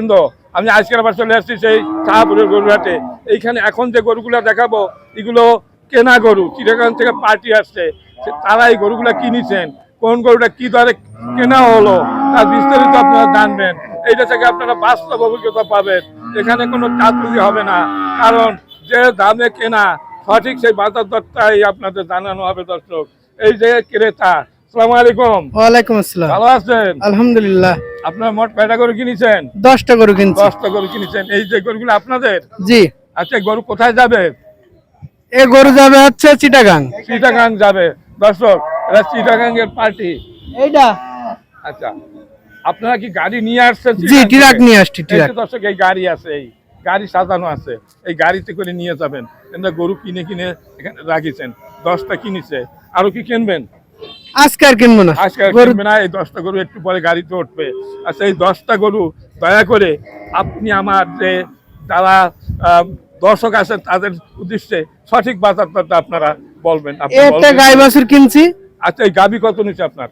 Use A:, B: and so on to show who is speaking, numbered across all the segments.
A: কিন্তু আমি আজকের আবার চলে আসছি সেই শাহপুরের গরুহাটে এইখানে এখন যে গরুগুলো দেখাবো, এগুলো কেনা গরু। চিটাগাং থেকে পার্টি আসছে। তারা এই গরুগুলো কিনেছেন কোন গরুটা কি দরে কেনা হলো? তার বিস্তারিত আপনারা জানবেন। এইটা থেকে আপনারা বাস্তব অভিজ্ঞতা পাবেন। এখানে কোনো চাতুরি হবে না। কারণ যে দামে কেনা, সঠিক সেই বাজার দরটাই আপনাদের জানানো হবে দর্শক। এই যে ক্রেতা সালাম আলাইকুম।
B: ওয়ালাইকুম আসসালাম।
A: ভালো আছেন?
B: আলহামদুলিল্লাহ।
A: আপনার মোট কয়টা গরু কিনেছেন?
B: দশটা গরু কিনছি।
A: দশটা গরু কিনেছেন। এই যে গরুগুলো আপনাদের?
B: জি।
A: আচ্ছা গরু কোথায় যাবে?
B: এ গরু যাবে হচ্ছে চিটাগাং।
A: চিটাগাং যাবে। দর্শক এরা চিটাগাং এর পার্টি।
B: এইটা।
A: আচ্ছা আপনারা কি গাড়ি নিয়ে আসছেন
B: জি ট্রাক নিয়ে আসছি
A: এই
B: ট্রাক।
A: দর্শক এই গাড়ি আছে এই গাড়ি সাজানো আছে। এই গাড়িতে করে নিয়ে যাবেন। গরু কিনে কিনে এখানে রাখিছেন। দশটা কিনেছে। আরও কি কিনবেন?
B: আজকে আর কিনবো না।
A: আজকে আর কিনবে না এই দশটা গরু একটু পরে গাড়িতে উঠবে। আচ্ছা এই দশটা গরু দয়া করে আপনি আমার যে যারা দর্শক আছেন তাদের উদ্দেশ্যে সঠিক বাজার দরটা আপনারা বলবেন।
B: একটা। গাই বাছুর কিনছি।
A: আচ্ছা এই গাবি কত নিচ্ছে আপনার?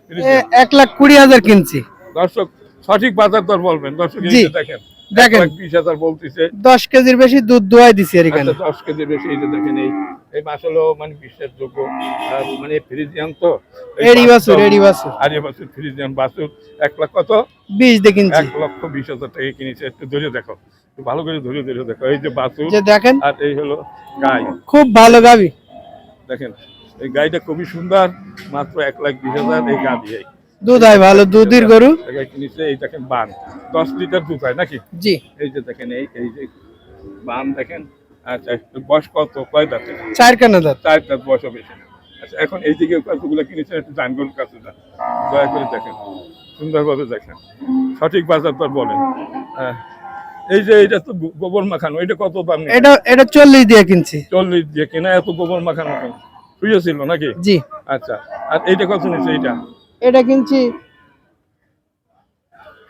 B: এক লাখ কুড়ি হাজার কিনছি।
A: দর্শক সঠিক বাজার দর বলবেন। দর্শক দেখেন।
B: দেখেন।
A: বিশ হাজার বলতেছে।
B: দশ কেজির বেশি দুধ দোয়াই দিছি আর এখানে।
A: আচ্ছা দশ কেজি বেশি এই দেখেন এই এই মাছ হলো মানে আহ, মানে ফ্রিজিয়ান তো।
B: এডি
A: বাছুর-
B: এডি বাছুর।
A: আর এই বাছুর ফ্রিজিয়ান বাছুর এক লাখ কত?
B: বিশ দিয়ে কিনছি।
A: এক লক্ষ বিশ হাজার টাকা কিনেছে একটু ধরে দেখো। একটু ভালো করে ধরে ধরে দেখো এই যে বাছুর।
B: যে দেখেন।
A: আর এই হলো গাই।
B: খুব ভালো গাবি।
A: দেখেন এই গাইটা খুবই সুন্দর মাত্র এক লাখ বিশ হাজার এই গাবি এই।
B: দুধ হয় ভালো দুধের গরু?
A: এই দেখেন বান। দশ লিটার দুধ হয় নাকি?
B: জি।
A: এই যে দেখেন এই এই যে বান দেখেন। আচ্ছা বয়স কত? কয় দাঁতে?
B: চার কানা দাঁত।
A: চার দাঁত বয়স বেশি আচ্ছা এখন এই দিকে কতগুলো কিনেছেন? একটু কাছে যান দয়া করে দেখেন। সুন্দরভাবে দেখেন। সঠিক বাজার দর বলেন। হ্যাঁ এই যে এটা তো গোবর মাখানো। এটা কত দাম?
B: এটা এটা চল্লিশ দিয়ে কিনছি।
A: চল্লিশ দিয়ে কেনা এত গোবর মাখানো শুয়ে ছিল নাকি?
B: জি।
A: আচ্ছা আর এইটা কত নিচ্ছে এইটা?
B: এটা কিনছি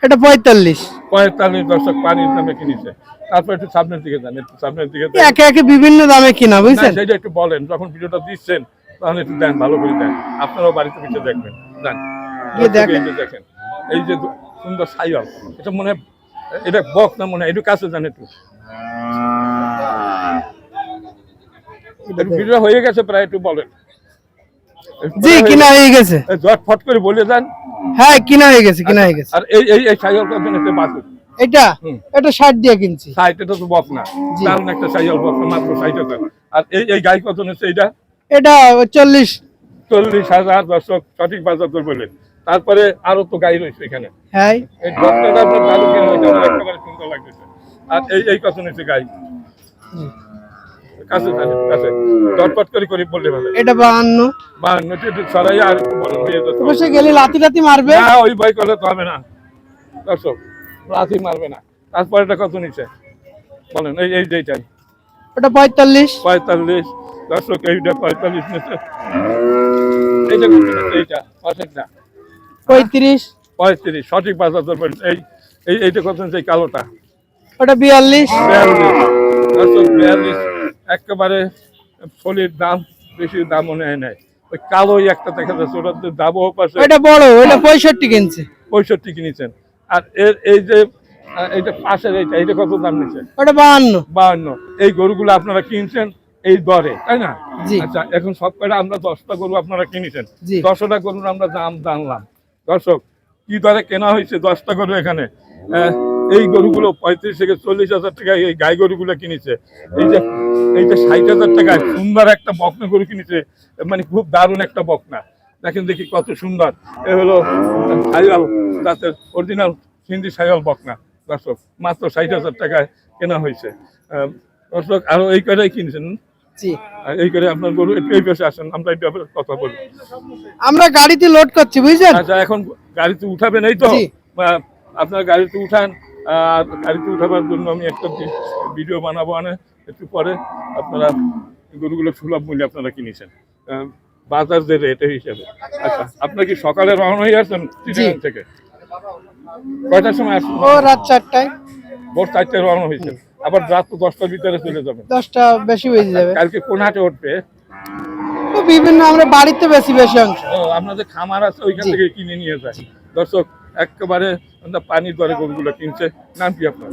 B: এটা পঁয়তাল্লিশ।
A: পঁয়তাল্লিশ দশক পানির দামে কিনেছে। তারপর একটু সামনের দিকে যান একটু সামনের দিকে
B: একে একে বিভিন্ন দামে কিনা বুঝছেন?
A: সেটা একটু বলেন যখন ভিডিওটা দিচ্ছেন তখন একটু দেন ভালো করে দেন। আপনারাও বাড়িতে পিছিয়ে দেখবেন। দেন
B: দেখেন।
A: এই যে দেখেন। এই যে দু- সুন্দর সাইল এটা মনে হয় এটা বক না মনে হয়? একটু কাছে যান একটু। একটু ভিডিও হয়ে গেছে প্রায় একটু বলেন।
B: জি কিনা হয়ে গেছে।
A: এই ঝটফট করে বলে যান
B: হ্যাঁ কিনা হয়ে গেছে কিনা হয়ে গেছে।
A: আর এই এই এই সাইকেল কত নিচ্ছে বাসু
B: এটা। এটা ষাট দিয়ে কিনছি।
A: সাইট এটা তো বক না। দারুণ একটা সাইকেল বক মাত্র ষাট হাজার আর এই এই গাই কত নিচ্ছে এইটা?
B: এটা চল্লিশ।
A: চল্লিশ হাজার দর্শক সঠিক বাজার দর বললেন তারপরে আরও তো গাই রয়েছে এখানে।
B: হ্যাঁ।
A: এই ডক্টরটা আপনার ভালো কিনে একেবারে সুন্দর লাগতেছে। আর এই এই কত নিচ্ছে গাই কাছে কাছে দরপট করে করে বললে ভালো।
B: এটা বাহান্ন।
A: বা নটি একটু ছড়াই আর
B: বসে গেলে লাতি লাতি মারবে?
A: না ওই ভয় করলে তো হবে না। দর্শক লাথি মারবে না। তারপরে এটা কত নিচ্ছে? বলেন এই এই যেটাই
B: ওটা পঁয়তাল্লিশ।
A: পঁয়তাল্লিশ। দর্শক এইটা পঁয়তাল্লিশ নিচ্ছে। এইটা এইটা অর্ধেকটা
B: পঁয়ত্রিশ।
A: পঁয়ত্রিশ সঠিক বাজার দর বলেন। এই এই এইটা কত এই কালোটা।
B: ওটা বিয়াল্লিশ।
A: বিয়াল্লিশ। দর্শক বিয়াল্লিশ। একেবারে ফলির দাম বেশি দামও নেয় নাই। ওই কালোই একটা দেখা যাচ্ছে ওটার দামও পাশে
B: ওটা বড় ওটা পঁয়ষট্টি কিনছে।
A: পঁয়ষট্টি কিনেছেন। আর এর এই যে এইটা পাশের এইটা এইটা কত দাম নিচ্ছে
B: ওটা বাহান্ন।
A: বাহান্ন। এই গরুগুলো আপনারা কিনছেন এই দরে তাই না? আচ্ছা এখন সব কয়টা আমরা দশটা গরু আপনারা কিনেছেন? দশটা গরুর আমরা দাম জানলাম। দর্শক কি দরে কেনা হয়েছে দশটা গরু এখানে? এই গরুগুলো পঁয়ত্রিশ থেকে চল্লিশ হাজার টাকায় এই গাই গরুগুলো কিনেছে। এই যে এই যে ষাট হাজার টাকায় সুন্দর একটা বকনা গরু কিনেছে মানে খুব দারুণ একটা বকনা। দেখেন দেখি কত সুন্দর। এ হলো সাইয়াল জাতের অরিজিনাল হিন্দি সাইয়াল বকনা। দর্শক মাত্র ষাট হাজার টাকায় কেনা হয়েছে। দর্শক আরও এই কটাই কিনেছেন? এই করে আপনার গরু একটু এই পাশে আসেন আমরা এই ব্যাপারে কথা বলি।
B: আমরা গাড়িতে লোড করছি
A: আচ্ছা এখন গাড়িতে উঠাবেন এই তো? আপনার গাড়িতে উঠান। আর গাড়িতে উঠাবার জন্য আমি একটা ভিডিও বানাবো আনে একটু পরে আপনারা গরুগুলো সুলভ মূল্যে আপনারা কিনেছেন। বাজার যে রেট হিসাবে। আচ্ছা আপনার কি সকালে রওনা হয়ে আসছেন চিটাগাং থেকে? কয়টার সময় আসছেন?
B: ও রাত চারটায়।
A: ভোর চারটে রওনা হয়েছে আবার রাত তো দশটার ভিতরে চলে যাবে
B: দশটা বেশি হয়ে যাবে।
A: কালকে কোন হাটে উঠবে?
B: তো বিভিন্ন আমরা বাড়িতে বেশি বেশি অংশ।
A: ও, আপনাদের খামার আছে ওইখান থেকে কিনে নিয়ে যায়। দর্শক একেবারে পানির দরে গরুগুলো কিনছে। নাম কি আপনার?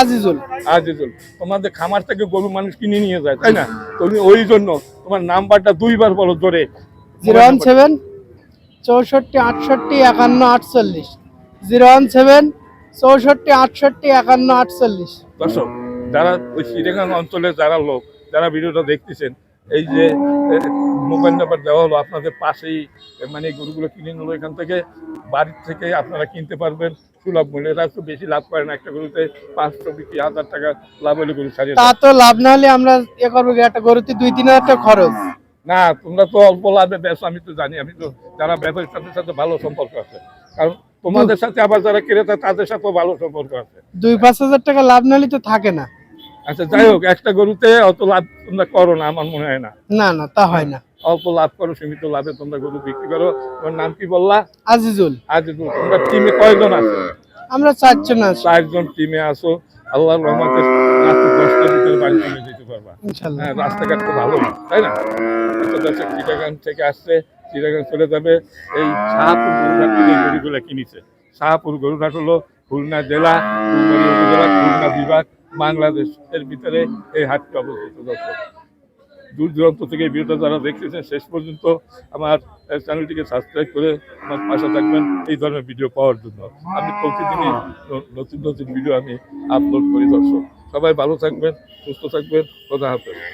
B: আজিজুল।
A: আজিজুল। তোমাদের খামার থেকে গরু মানুষ কিনে নিয়ে যায় তাই না? তুমি ওই জন্য তোমার নাম্বারটা দুইবার বলো ধরে
B: জিরো ওয়ান সেভেন চৌষট্টি আটষট্টি একান্ন আটচল্লিশ। জিরো ওয়ান সেভেন চৌষট্টি আটষট্টি একান্ন আটচল্লিশ।
A: দর্শক যারা ওই চিটাগাং অঞ্চলে যারা লোক যারা ভিডিওটা দেখতেছেন এই যে মোবাইল নাম্বার দেওয়া হলো আপনাদের পাশেই মানে গরুগুলো কিনে নিল এখান থেকে। বাড়ির থেকে আপনারা কিনতে পারবেন। সুলভ মূল্যে। এরা তো বেশি লাভ করে না একটা গরুতে। পাঁচশো বিক্রি হাজার টাকা লাভ হলে গরু ছাড়িয়ে
B: তা তো লাভ না হলে আমরা ইয়ে করব কি, একটা গরুতে দুই তিন হাজার টাকা খরচ।
A: না তোমরা তো অল্প লাভে বেশ আমি তো জানি। আমি তো যারা ব্যবসায়ীর সাথে সাথে ভালো সম্পর্ক আছে। কারণ তোমাদের সাথে আবার যারা ক্রেতা তাদের সাথেও ভালো সম্পর্ক আছে।
B: দুই পাঁচ হাজার টাকা লাভ না হলে তো থাকে না।
A: আচ্ছা যাই হোক একটা গরুতে অত লাভ তোমরা করো না আমার মনে হয় না।
B: না না তা হয় না।
A: অল্প লাভ করো সীমিত লাভে তোমরা গরু বিক্রি করো। তোমার নাম কি বললা?
B: আজিজুল।
A: আজ তোমরা টিমে কয়জন আছো?
B: আমরা চারজন আছি।
A: চারজন টিমে আসো আল্লাহর রহমতে রাত্রি দশটার ভিতরে বাড়ি চলে যেতে পারবা। হ্যাঁ রাস্তাঘাট তো ভালো তাই না? দর্শক চিটাগাং থেকে আসছে চিটাগাং চলে যাবে। এই শাহপুর গরুঘাট থেকে গরুগুলো কিনেছে। শাহপুর গরুঘাট হলো খুলনা জেলা ফুলবাড়ি উপজেলা খুলনা বিভাগ। বাংলাদেশ এর ভিতরে এই হাটটি অবস্থিত। দর্শক, দূর দূরান্ত থেকে ভিডিওটা যারা দেখতেছেন, শেষ পর্যন্ত আমার চ্যানেলটিকে সাবস্ক্রাইব করে আমার পাশে থাকবেন। এই ধরনের ভিডিও পাওয়ার জন্য আমি প্রতিদিনই নতুন নতুন ভিডিও আমি আপলোড করি। দর্শক, সবাই ভালো থাকবেন, সুস্থ থাকবেন। খোদা হাফেজ।